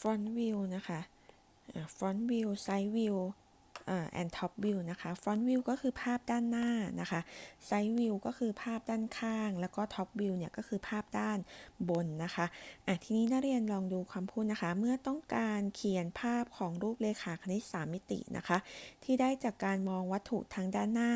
front view นะคะ front view side view and top view นะคะ front view ก็คือภาพด้านหน้านะคะ side view ก็คือภาพด้านข้าง แล้วก็ top view เนี่ยก็คือภาพด้านบนนะคะอะทีนี้นักเรียนลองดูคำพูดนะคะ เมื่อต้องการเขียนภาพของรูปเลขาคณิต 3 มิตินะคะ ที่ได้จากการมองวัตถุทั้งด้านหน้า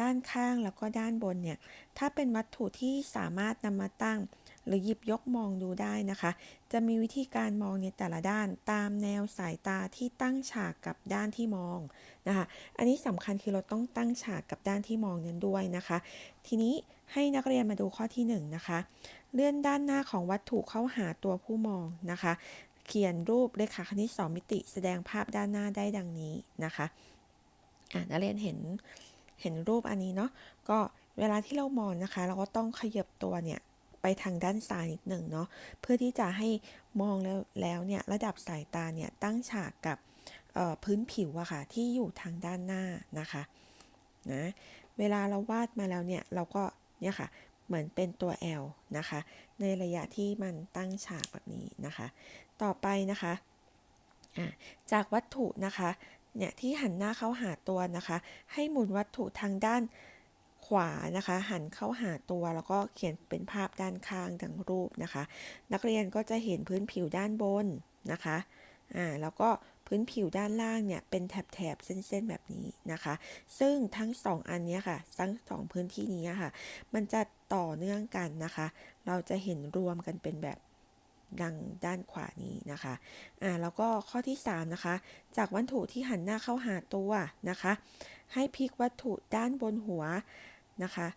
ด้านข้างแล้วก็ด้านบนเนี่ย ถ้าเป็นวัตถุที่สามารถนำมาตั้ง หรือหยิบยกมองดูได้นะคะ จะมีวิธีการมองในแต่ละด้านตามแนวสายตาที่ตั้งฉากกับด้านที่มองนะคะ อันนี้สำคัญคือเราต้องตั้งฉากกับด้านที่มองนั้นด้วยนะคะ ทีนี้ให้นักเรียนมาดูข้อที่1นงนะคะ เลื่อนด้านหน้าของวัตถุเข้าหาตัวผู้มองนะคะ เขียนรูปเลขาคณิต2มิติแสดงภาพด้านหน้าได้ดังนี้นะคะอะนักเรียนเห็นเห็นรูปอันนี้เนาะก็เวลาที่เรามองนะคะ เราก็ต้องขยับตัวเนี่ย ไปทางด้านซ้ายนิดหนึ่งเนาะเพื่อที่จะให้มองแล้วแล้วเนี่ยระดับสายตาเนี่ยตั้งฉากกับพื้นผิวอะค่ะที่อยู่ทางด้านหน้านะคะนะเวลาเราวาดมาแล้วเนี่ยเราก็เนี่ยค่ะเหมือนเป็นตัว L นะคะ ในระยะที่มันตั้งฉากแบบนี้นะคะ ต่อไปนะคะจากวัตถุนะคะเนี่ยที่หันหน้าเข้าหาตัวนะคะ ให้หมุนวัตถุทางด้าน ขวานะคะ หันเข้าหาตัวแล้วก็เขียนเป็นภาพด้านข้างดังรูปนะคะ นักเรียนก็จะเห็นพื้นผิวด้านบนนะคะอ่าแล้วก็พื้นผิวด้านล่างเนี่ยเป็นแถบๆเส้นๆแบบนี้นะคะ ซึ่งทั้งสองอันนี้ค่ะ ทั้งสองพื้นที่นี้ค่ะ มันจะต่อเนื่องกันนะคะ เราจะเห็นรวมกันเป็นแบบดังด้านขวานี้นะคะอ่าแล้วก็ข้อที่ 3 นะคะ จากวัตถุที่หันหน้าเข้าหาตัวนะคะ ให้พลิกวัตถุด้านบนหัว นะคะ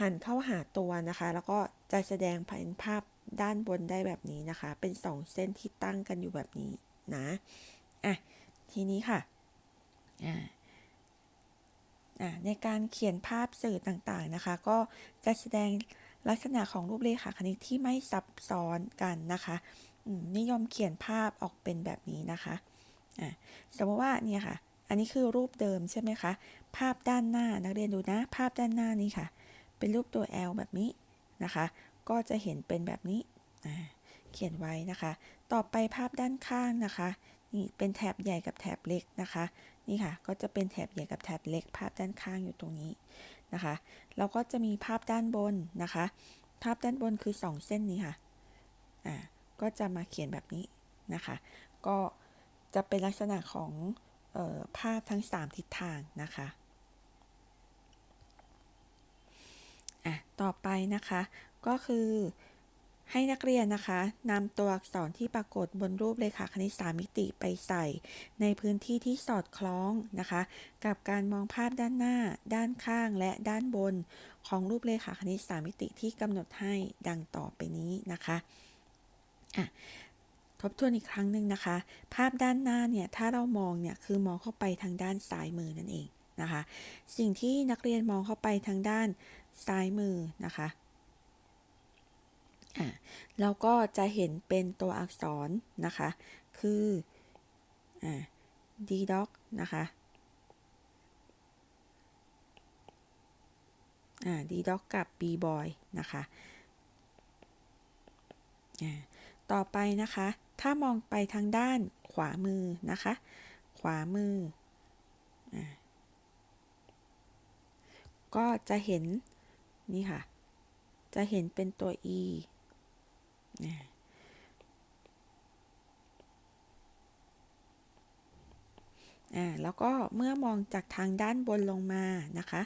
หันเข้าหาตัวนะคะ แล้วก็จะแสดงเป็นภาพด้านบนได้แบบนี้นะคะ เป็นสองเส้นที่ตั้งกันอยู่แบบนี้นะอะทีนี้ค่ะอ่าในการเขียนภาพสื่อต่างๆนะคะ ก็จะแสดงลักษณะของรูปเลขาคณิตที่ไม่ซับซ้อนกันนะคะนิยมเขียนภาพออกเป็นแบบนี้นะคะะสมมติว่าเนี่ยค่ะ อันนี้คือรูปเดิมใช่ไหมคะ ภาพด้านหน้านักเรียนดูนะ ภาพด้านหน้านี้ค่ะ เป็นรูปตัว L แบบนี้นะคะ ก็จะเห็นเป็นแบบนี้เขียนไว้นะคะ ต่อไปภาพด้านข้างนะคะนี่เป็นแถบใหญ่กับแถบเล็กนะคะ นี่ค่ะ ก็จะเป็นแถบใหญ่กับแถบเล็ก ภาพด้านข้างอยู่ตรงนี้นะคะแล้วก็จะมีภาพด้านบนนะคะ ภาพด้านบนคือ 2 เส้นนี้ค่ะ อ่า ก็จะมาเขียนแบบนี้นะคะ ก็จะเป็นลักษณะของ ภาพทั้ง 3 ทิศทางนะคะอะต่อไปนะคะก็คือให้นักเรียนนะคะนำตัวอักษรที่ปรากฏบนรูปเลขาคณิตสามิติไปใส่ ในพื้นที่ที่สอดคล้องนะคะ กับการมองภาพด้านหน้า ด้านข้างและด้านบน ของรูปเลขาคณิตสามิติที่กำหนดให้ดังต่อไปนี้นะคะอะ ทบทวนอีกครั้งหนึ่งนะคะ ภาพด้านหน้าเนี่ยถ้าเรามองเนี่ยคือมองเข้าไปทางด้านซ้ายมือนั่นเองนะคะ สิ่งที่นักเรียนมองเข้าไปทางด้านซ้ายมือนะคะอะเราก็จะเห็นเป็นตัวอักษรนะคะ คืออ่า d doc นะคะอ่า d doc กับ b boy นะคะอ่าต่อไปนะคะ ถ้ามองไปทางด้านขวามือนะคะ ขวามืออก็จะเห็นนี่ค่ะ จะเห็นเป็นตัว e อ่า แล้วก็เมื่อมองจากทางด้านบนลงมานะคะ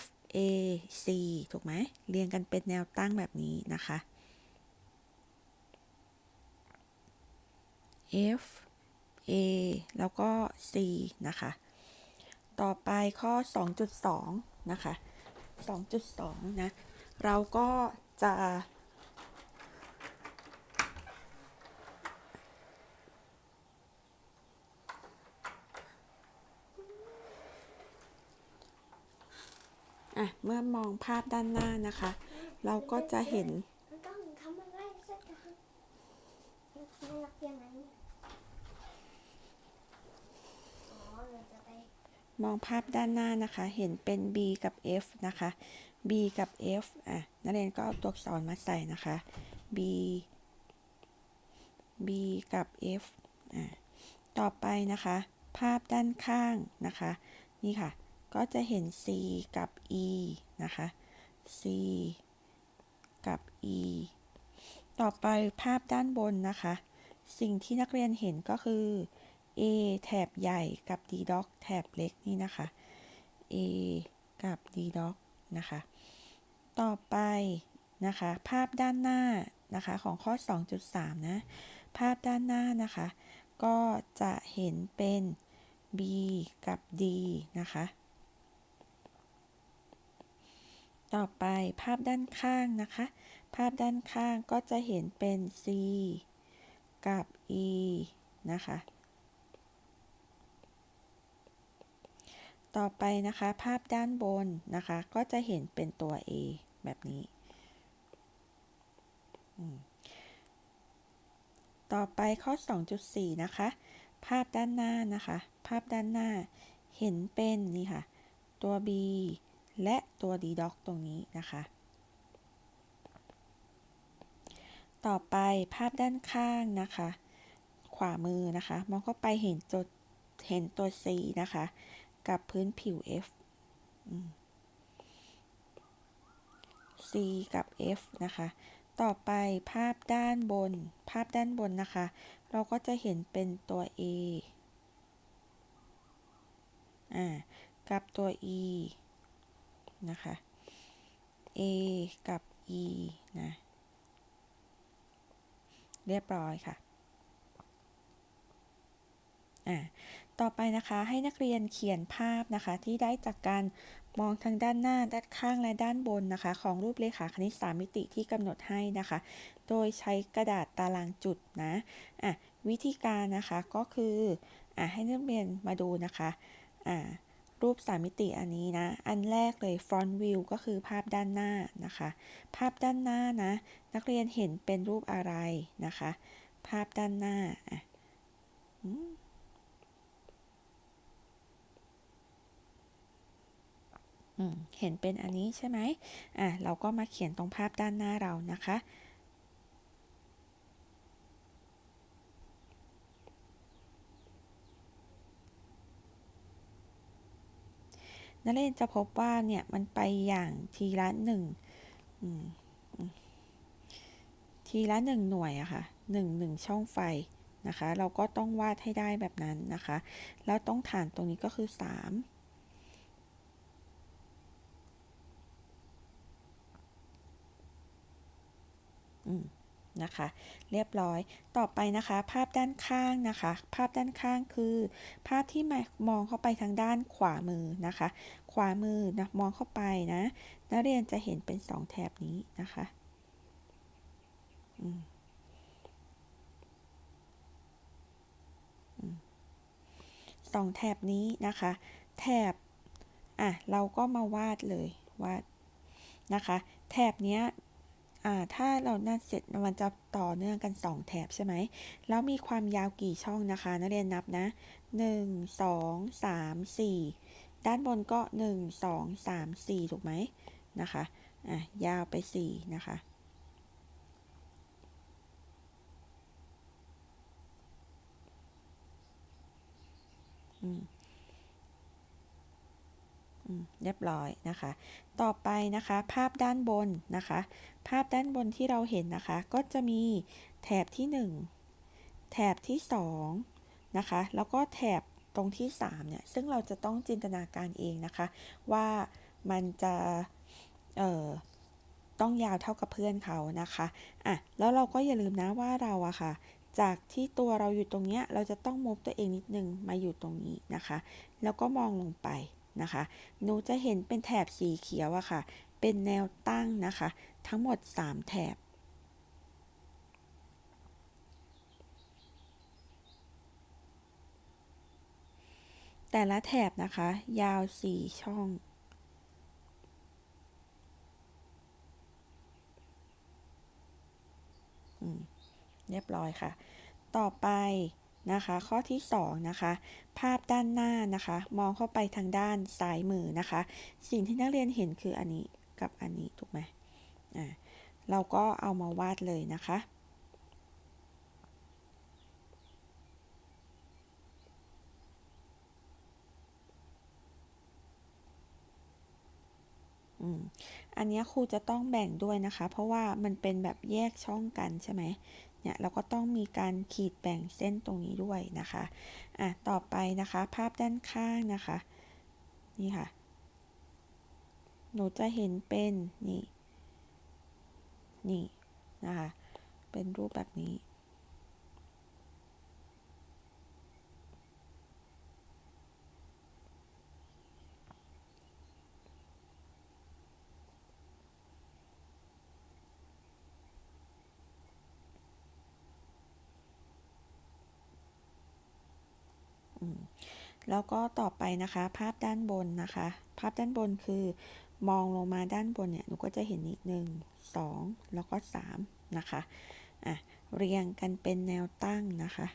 F A C ถูกไหม เรียงกันเป็นแนวตั้งแบบนี้นะคะ F A แล้วก็ C นะคะ ต่อไปข้อ 2.2 นะคะ 2.2 นะ เราก็จะ อะ เมื่อมองภาพด้านหน้านะคะ เราก็จะเห็นม มองภาพด้านหน้านะคะ เห็นเป็น B กับ F นะคะ B กับ F อะ นักเรียนก็เอาตัวอักษรมาใส่นะคะ B b กับ f อ่าต่อไปนะคะ ภาพด้านข้างนะคะ นี่ค่ะ ก็จะเห็น c กับ e นะคะ c กับ e ต่อไปภาพด้านบนนะคะ สิ่งที่นักเรียนเห็นก็คือ a แถบใหญ่กับ d doc แถบเล็กนี่นะคะ a กับ d doc นะคะ ต่อไปนะคะ ภาพด้านหน้านะคะของข้อ 2.3 นะ ภาพด้านหน้านะคะ ก็จะเห็นเป็น b กับ d นะคะ ต่อไปภาพด้านข้างนะคะ ภาพด้านข้างก็จะเห็นเป็น c กับ e นะคะ ต่อไปนะคะภาพด้านบนนะคะก็จะเห็นเป็นตัว a แบบนี้ ต่อไปข้อ 2.4 นะคะ ภาพด้านหน้านะคะ ภาพด้านหน้าเห็นเป็นนี่ค่ะ ตัว b และตัว d doc ตรงนี้นะคะ ต่อไปภาพด้านข้างนะคะ ขวามือนะคะ มองเข้าไปเห็นตัวเห็นตัว c นะคะ กับพื้นผิว f c กับ f นะคะ ต่อไปภาพด้านบน ภาพด้านบนนะคะ เราก็จะเห็นเป็นตัว a อ่า กับตัว e นะคะ a กับ e นะ เรียบร้อยค่ะ อ่า ต่อไปนะคะให้นักเรียนเขียนภาพนะคะที่ได้จากการมองทางด้านหน้าด้านข้างและด้านบนนะคะ ของรูปเลขาคณิต3มิติที่กำหนดให้นะคะ โดยใช้กระดาษตารางจุดนะอะวิธีการนะคะก็คืออะให้นักเรียนมาดูนะคะอ่ารูป 3 มิติอันนี้นะ อันแรกเลย front view ก็คือภาพด้านหน้านะคะ ภาพด้านหน้านะ นักเรียนเห็นเป็นรูปอะไรนะคะ ภาพด้านหน้าอะ เห็นเป็นอันนี้ใช่ไหมอะเราก็มาเขียนตรงภาพด้านหน้าเรานะคะ นักเรียนจะพบว่าเนี่ยมันไปอย่างทีละหนึ่งทีละหนึ่งหน่วยอะคะ่ะหนึ่งหนึ่งช่องไฟนะคะ เราก็ต้องวาดให้ได้แบบนั้นนะคะ แล้วต้องฐานตรงนี้ก็คือสาม นะคะ เรียบร้อยต่อไปนะคะ ภาพด้านข้างนะคะ ภาพด้านข้างคือ ภาพที่มองเข้าไปทางด้านขวามือนะคะ ขวามือนะมองเข้าไปนะนักเรียนจะเห็นเป็นสองแถบนี้นะคะสองแถบนี้นะคะ แถบอะเราก็มาวาดเลยวาดนะคะ แถบเนี้ย ถ้าเรานั่นเสร็จมันจะต่อเนื่องกัน 2 แถบใช่ไหม แล้วมีความยาวกี่ช่องนะคะ นักเรียนนับนะ 1 2 3 4 ด้านบนก็ 1 2 3 4 ถูกไหมนะคะ อะ ยาวไป 4 นะคะอืม เรียบร้อยนะคะ ต่อไปนะคะ ภาพด้านบนนะคะ ภาพด้านบนที่เราเห็นนะคะ ก็จะมีแถบที่ 1 แถบที่2นะคะ แล้วก็แถบตรงที่3เนี่ย ซึ่งเราจะต้องจินตนาการเองนะคะ ว่ามันจะเอ่อต้องยาวเท่ากับเพื่อนเขานะคะ อะ แล้วเราก็อย่าลืมนะว่าเราอะค่ะ จากที่ตัวเราอยู่ตรงเนี้ย เราจะต้องมุฟตัวเองนิดนึงมาอยู่ตรงนี้นะคะ แล้วก็มองลงไป นะคะ หนูจะเห็นเป็นแถบสีเขียวอะค่ะ เป็นแนวตั้งนะคะ ทั้งหมด 3 แถบแต่ละแถบนะคะ ยาว 4 ช่อง เรียบร้อยค่ะ ต่อไป นะคะ ข้อที่2นะคะ ภาพด้านหน้านะคะ มองเข้าไปทางด้านซ้ายมือนะคะ สิ่งที่นักเรียนเห็นคืออันนี้กับอันนี้ถูกไหมอ่าเราก็เอามาวาดเลยนะคะอันนี้ครูจะต้องแบ่งด้วยนะคะ เพราะว่ามันเป็นแบบแยกช่องกันใช่ไหม เนี่ยเราก็ต้องมีการขีดแบ่งเส้นตรงนี้ด้วยนะคะอะต่อไปนะคะภาพด้านข้างนะคะนี่ค่ะ หนูจะเห็นเป็นนี่นี่นะคะเป็นรูปแบบนี้ แล้วก็ต่อไปนะคะ ภาพด้านบนนะคะ ภาพด้านบนคือมองลงมาด้านบนเนี่ยหนูก็จะเห็นนี่หนึ่งสองแล้วก็สามนะคะอะเรียงกันเป็นแนวตั้งนะคะ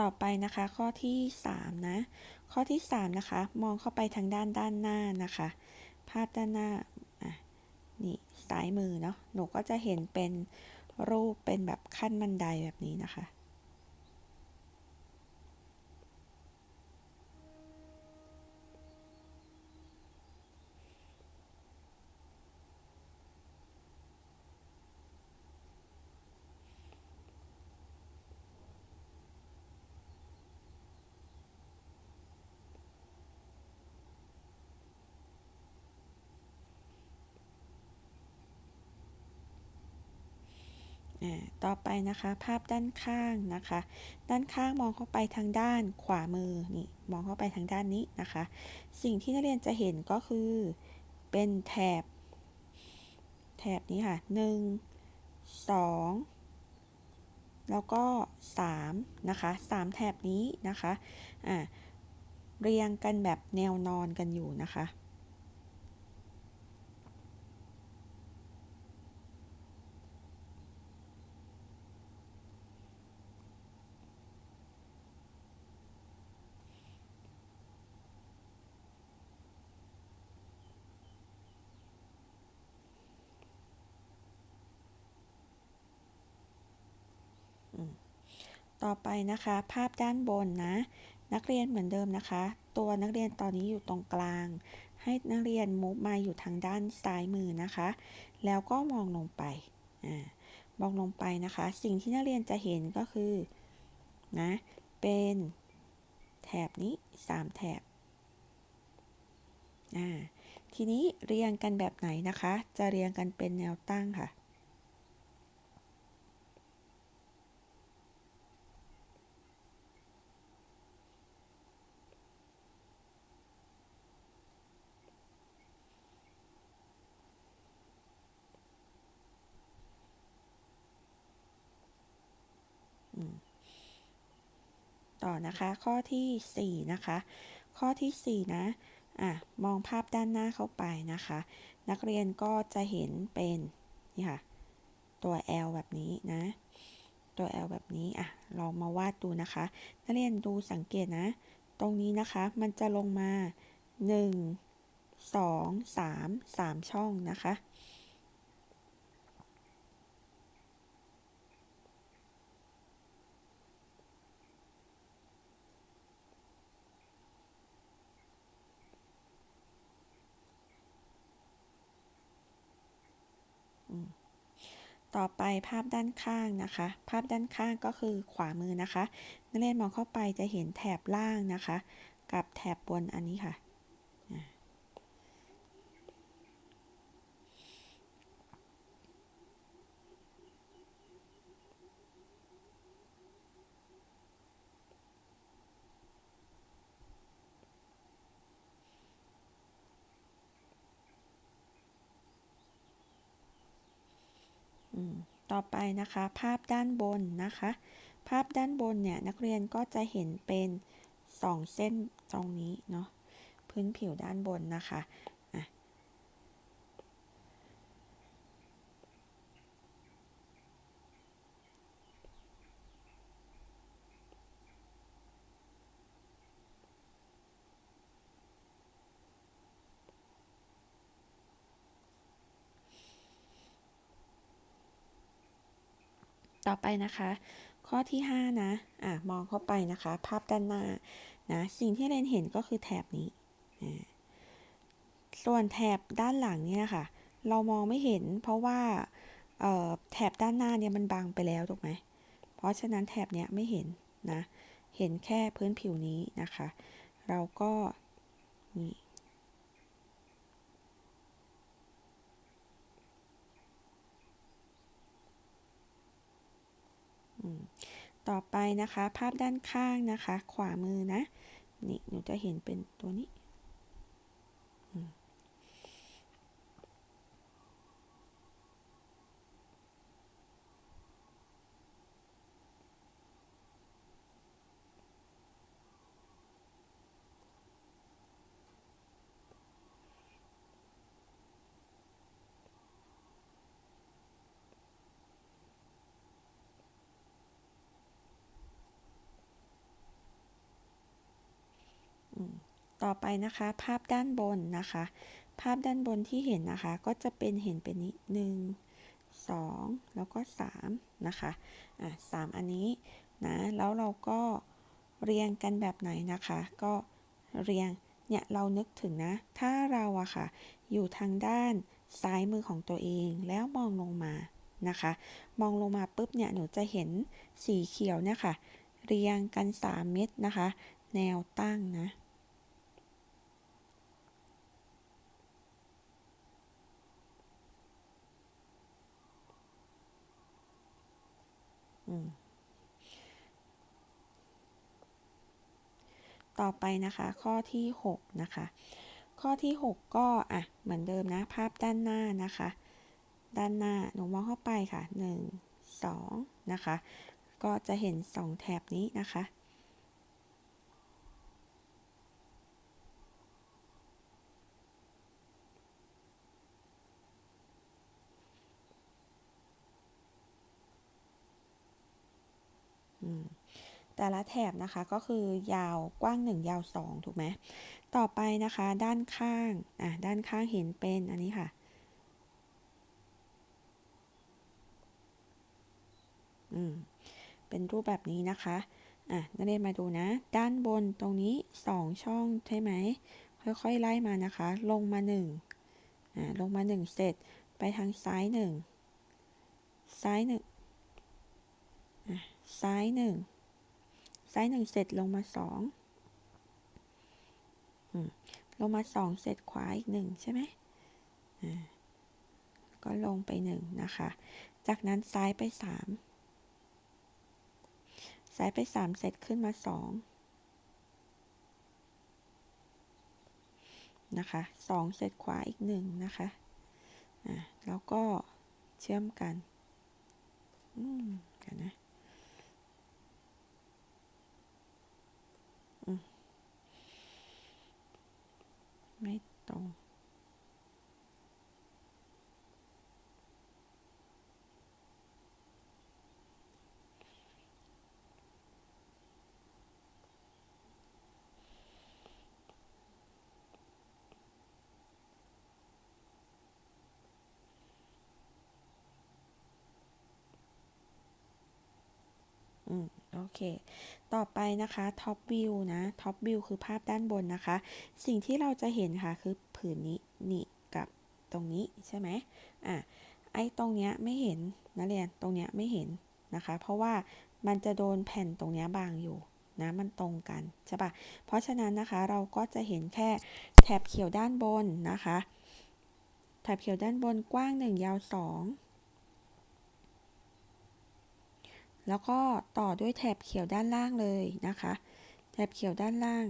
ต่อไปนะคะข้อที่ 3 นะ ข้อที่ 3 นะคะ มองเข้าไปทางด้านด้านหน้านะคะ ภาพด้านหน้าอะนี่ซ้ายมือเนาะหนูก็จะเห็นเป็นรูปเป็นแบบขั้นบันไดแบบนี้นะคะ อ่า ต่อไปนะคะภาพด้านข้างนะคะ ด้านข้างมองเข้าไปทางด้านขวามือนี่มองเข้าไปทางด้านนี้นะคะ สิ่งที่นักเรียนจะเห็นก็คือเป็นแถบ แถบนี้ค่ะหนึ่งสองแล้วก็สามนะคะสามแถบนี้นะคะอ่าเรียงกันแบบแนวนอนกันอยู่นะคะ ต่อไปนะคะ ภาพด้านบนนะ นักเรียนเหมือนเดิมนะคะ ตัวนักเรียนตอนนี้อยู่ตรงกลาง ให้นักเรียนมุฟมาอยู่ทางด้านซ้ายมือนะคะ แล้วก็มองลงไปอ่ามองลงไปนะคะ สิ่งที่นักเรียนจะเห็นก็คือนะเป็นแถบนี้ 3 แถบอ่าทีนี้เรียงกันแบบไหนนะคะ จะเรียงกันเป็นแนวตั้งค่ะ ต่อนะคะ ข้อที่ 4 นะคะ ข้อที่ 4 นะอะมองภาพด้านหน้าเข้าไปนะคะ นักเรียนก็จะเห็นเป็นนี่ค่ะ ตัว L แบบนี้นะ ตัว L แบบนี้อะลองมาวาดดูนะคะ นักเรียนดูสังเกตนะ ตรงนี้นะคะมันจะลงมา 1 2 3 3 ช่องนะคะ ต่อไปภาพด้านข้างนะคะ ภาพด้านข้างก็คือขวามือนะคะนักเรียนมองเข้าไปจะเห็นแถบล่างนะคะ กับแถบบนอันนี้ค่ะ ต่อไปนะคะ ภาพด้านบนนะคะ ภาพด้านบนเนี่ยนักเรียนก็จะเห็นเป็น 2 เส้นตรงนี้เนาะพื้นผิวด้านบนนะคะ ต่อไปนะคะ ข้อที่ 5 นะอะมองเข้าไปนะคะ ภาพด้านหน้านะสิ่งที่เรนเห็นก็คือแถบนี้ ส่วนแถบด้านหลังเนี่ยค่ะ เรามองไม่เห็นเพราะว่าแถบด้านหน้าเนี่ยมันบังไปแล้วถูกไหม เพราะฉะนั้นแถบเนี้ยไม่เห็นนะ เห็นแค่พื้นผิวนี้นะคะ เราก็นี่ ต่อไปนะคะ ภาพด้านข้างนะคะ ขวามือนะ นี่หนูจะเห็นเป็นตัวนี้ ต่อไปนะคะภาพด้านบนนะคะ ภาพด้านบนที่เห็นนะคะ ก็จะเป็นเห็นเป็นนี้หนึ่งสองแล้วก็สามนะคะอะสามอันนี้นะแล้วเราก็เรียงกันแบบไหนนะคะ ก็เรียงเนี่ยเรานึกถึงนะ ถ้าเราอะค่ะ อยู่ทางด้านซ้ายมือของตัวเองแล้วมองลงมานะคะ มองลงมาปุ๊บเนี่ยหนูจะเห็นสีเขียวเนี่ยค่ะ เรียงกัน 3 เม็ดนะคะ แนวตั้งนะ ต่อไปนะคะข้อที่ 6 นะคะ ข้อที่ 6 ก็อะเหมือนเดิมนะภาพด้านหน้านะคะ ด้านหน้าหนูมองเข้าไปค่ะ 1 2 นะคะ ก็จะเห็น 2 แถบนี้นะคะ แต่ละแถบนะคะก็คือยาวกว้าง 1 ยาว 2 ถูกไหมต่อไปนะคะด้านข้างอะด้านข้างเห็นเป็นอันนี้ค่ะอืมเป็นรูปแบบนี้นะคะอะนักเรียนมาดูนะ ด้านบนตรงนี้ 2 ช่องใช่ไหมค่อยๆไล่มานะคะ ลงมา1อ่าลงมา 1 เสร็จไปทางซ้าย 1 ซ้าย1อะซ้าย1 ไซ้ายหนึ่งเสร็จลงมาสองลงมาสองเสร็จขวาอีกหนึ่งใช่ไหมก็ลงไปหนึ่งนะคะ จากนั้นซ้ายไปสามซ้ายไปสามเสร็จขึ้นมาสองนะคะสองเสร็จขวาอีกหนึ่งนะคะอ่าแล้วก็เชื่อมกัน อืมกันนะ ไม่ตรง อืมโอเค ต่อไปนะคะท็อปวิวนะท็อปวิวคือภาพด้านบนนะคะ สิ่งที่เราจะเห็นค่ะคือผืนนี้นี่กับตรงนี้ใช่ไหมอะไอ้ตรงเนี้ยไม่เห็นนะเรียนตรงเนี้ยไม่เห็นนะคะ เพราะว่ามันจะโดนแผ่นตรงเนี้ยบางอยู่นะมันตรงกันใช่ปะเพราะฉะนั้นนะคะเราก็จะเห็นแค่แถบเขียวด้านบนนะคะแถบเขียวด้านบนกว้าง 1 ยาว 2 แล้วก็ต่อด้วยแถบเขียวด้านล่างเลยนะคะ แถบเขียวด้านล่าง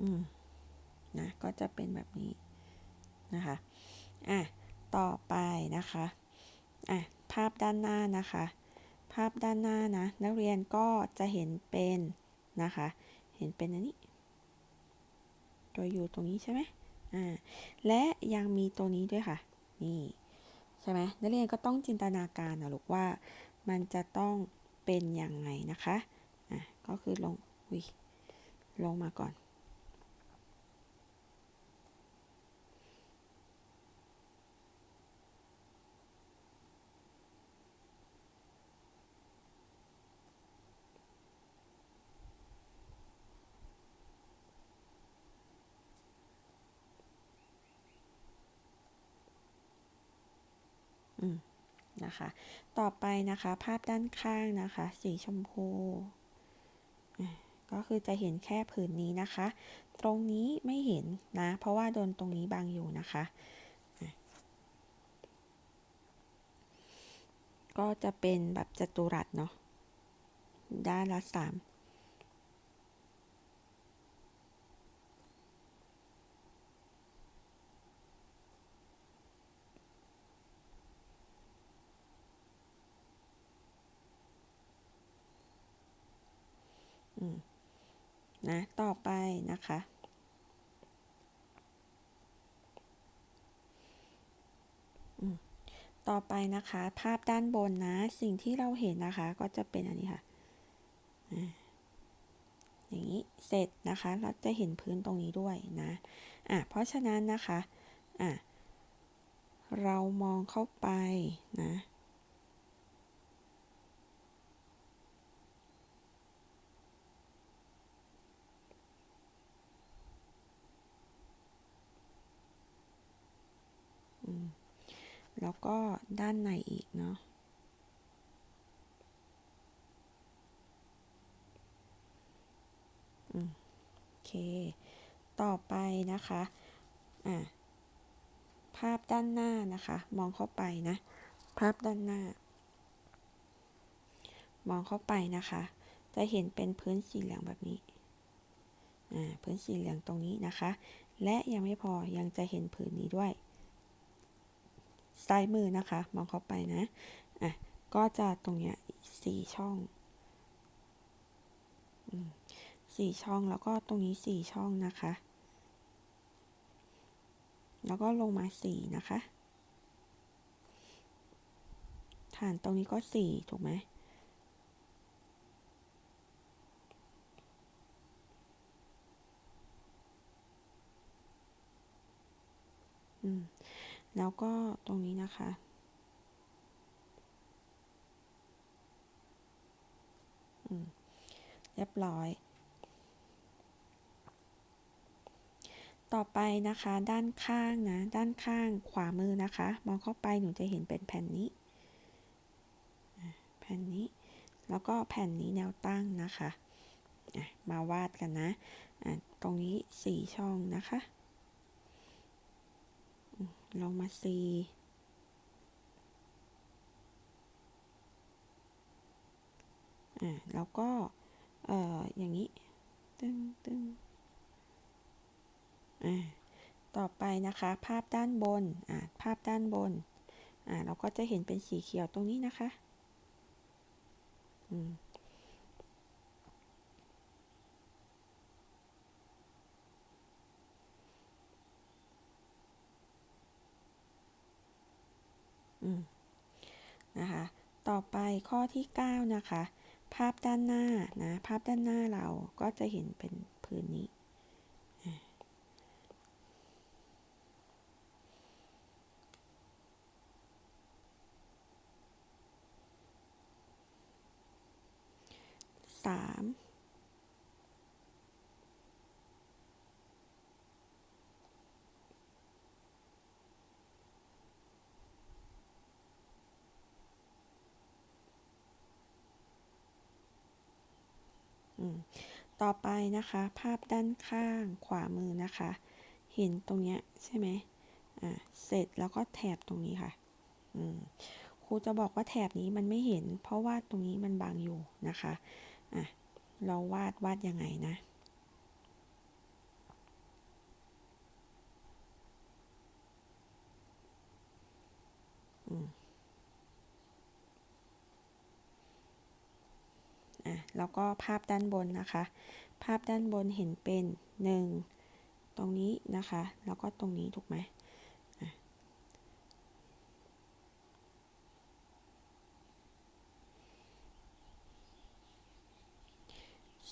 อืม นะ ก็จะเป็นแบบนี้นะคะ อะ ต่อไปนะคะ อะ ภาพด้านหน้านะคะ ภาพด้านหน้านะ นักเรียนก็จะเห็นเป็นนะคะ เห็นเป็นอันนี้ ตัวอยู่ตรงนี้ใช่ไหมอ่า และยังมีตัวนี้ด้วยค่ะ นี่ใช่ไหมนักเรียนก็ต้องจินตนาการนะลูกว่า มันจะต้องเป็นยังไงนะคะ อะ ก็คือลงวิลงมาก่อน อืม นะคะ ต่อไปนะคะภาพด้านข้างนะคะ สีชมพูก็คือจะเห็นแค่ผืนนี้นะคะ ตรงนี้ไม่เห็นนะ เพราะว่าโดนตรงนี้บังอยู่นะคะ ก็จะเป็นแบบจัตุรัสเนาะด้านละสาม นะ ต่อไปนะคะ ต่อไปนะคะ ภาพด้านบนนะ สิ่งที่เราเห็นนะคะ ก็จะเป็นอันนี้ค่ะ อย่างนี้ เสร็จนะคะ เราจะเห็นพื้นตรงนี้ด้วยนะ อะ เพราะฉะนั้นนะคะ อะ เรามองเข้าไปนะ แล้วก็ด้านในอีกเนาะโอเค ต่อไปนะคะ อะ ภาพด้านหน้านะคะ มองเข้าไปนะ ภาพด้านหน้า มองเข้าไปนะคะ จะเห็นเป็นพื้นสีเหลืองแบบนี้ อ่า พื้นสีเหลืองตรงนี้นะคะ และยังไม่พอ ยังจะเห็นผืนนี้ด้วย ซ้ายมือนะคะ มองเข้าไปนะอะก็จะตรงเนี้ยสี่ช่องสี่ช่องแล้วก็ตรงนี้สี่ช่องนะคะ แล้วก็ลงมาสี่นะคะ ฐานตรงนี้ก็สี่ถูกไหมอืม แล้วก็ตรงนี้นะคะ เรียบร้อย ต่อไปนะคะด้านข้างนะ ด้านข้างขวามือนะคะ มองเข้าไปหนูจะเห็นเป็นแผ่นนี้ แผ่นนี้ แล้วก็แผ่นนี้แนวตั้งนะคะ มาวาดกันนะะตรงนี้สี่ช่องนะคะ ลงมาสี่อะแล้วก็ เอ่อ อย่างนี้ ตึ้งตึ้งอ่าต่อไปนะคะ ภาพด้านบน อ่าภาพด้านบน อ่าเราก็จะเห็นเป็นสีเขียวตรงนี้นะคะ อืม นะคะ ต่อไปข้อที่ 9 นะคะ ภาพด้านหน้านะ ภาพด้านหน้าเราก็จะเห็นเป็นพื้นนี้ สาม ต่อไปนะคะ ภาพด้านข้างขวามือนะคะ เห็นตรงเนี้ยใช่ไหมอ่าเสร็จแล้วก็แถบตรงนี้ค่ะ อืมครูจะบอกว่าแถบนี้มันไม่เห็น เพราะว่าตรงนี้มันบางอยู่นะคะอะเราวาดวาดยังไงนะ อืม อะ แล้วก็ภาพด้านบนนะคะ ภาพด้านบนเห็นเป็นหนึ่งตรงนี้นะคะ แล้วก็ตรงนี้ถูกไหม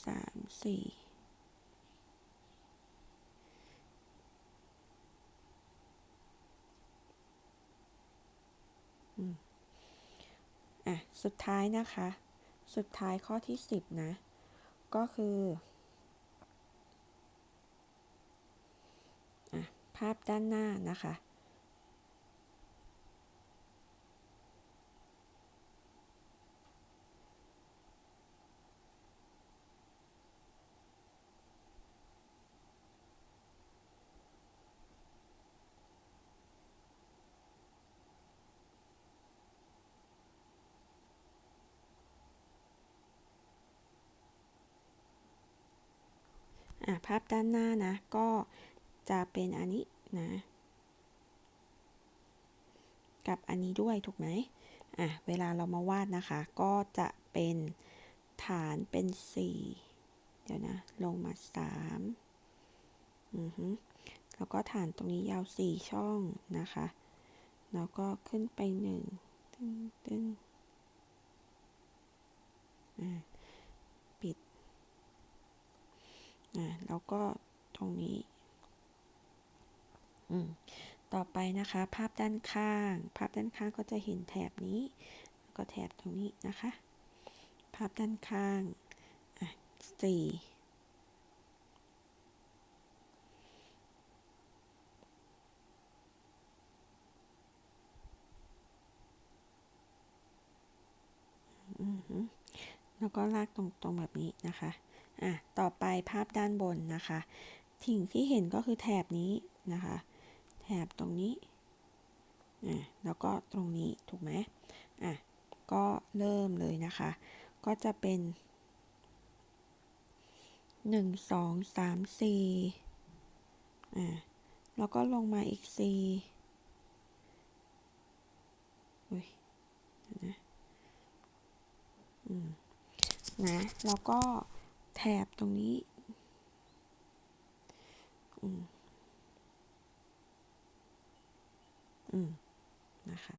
สามสี่อะ สุดท้ายนะคะ สุดท้ายข้อที่สิบนะ ก็คืออภาพด้านหน้านะคะ อะภาพด้านหน้านะ ก็จะเป็นอันนี้นะ กับอันนี้ด้วยถูกไหมอะเวลาเรามาวาดนะคะ ก็จะเป็นฐานเป็นสี่เดี๋ยวนะ ลงมาสามอือฮึแล้วก็ฐานตรงนี้ยาวสี่ช่องนะคะ แล้วก็ขึ้นไปหนึ่งตึ้งตึ้งอ่า ปิด อ่าแล้วก็ตรงนี้ อืม ต่อไปนะคะ ภาพด้านข้าง ภาพด้านข้างก็จะเห็นแถบนี้ แล้วก็แถบตรงนี้นะคะ ภาพด้านข้าง อะสี่แล้วก็ลากตรงๆแบบนี้นะคะ อะต่อไปภาพด้านบนนะคะสิ่งที่เห็นก็คือแถบนี้นะคะ แถบตรงนี้อะแล้วก็ตรงนี้ถูกไหมอะก็เริ่มเลยนะคะ ก็จะเป็นหนึ่งสองสามสี่อะแล้วก็ลงมาอีกสี่อุ้ยนะ อืม นะ แล้วก็ แถบตรงนี้อืม อืม นะคะ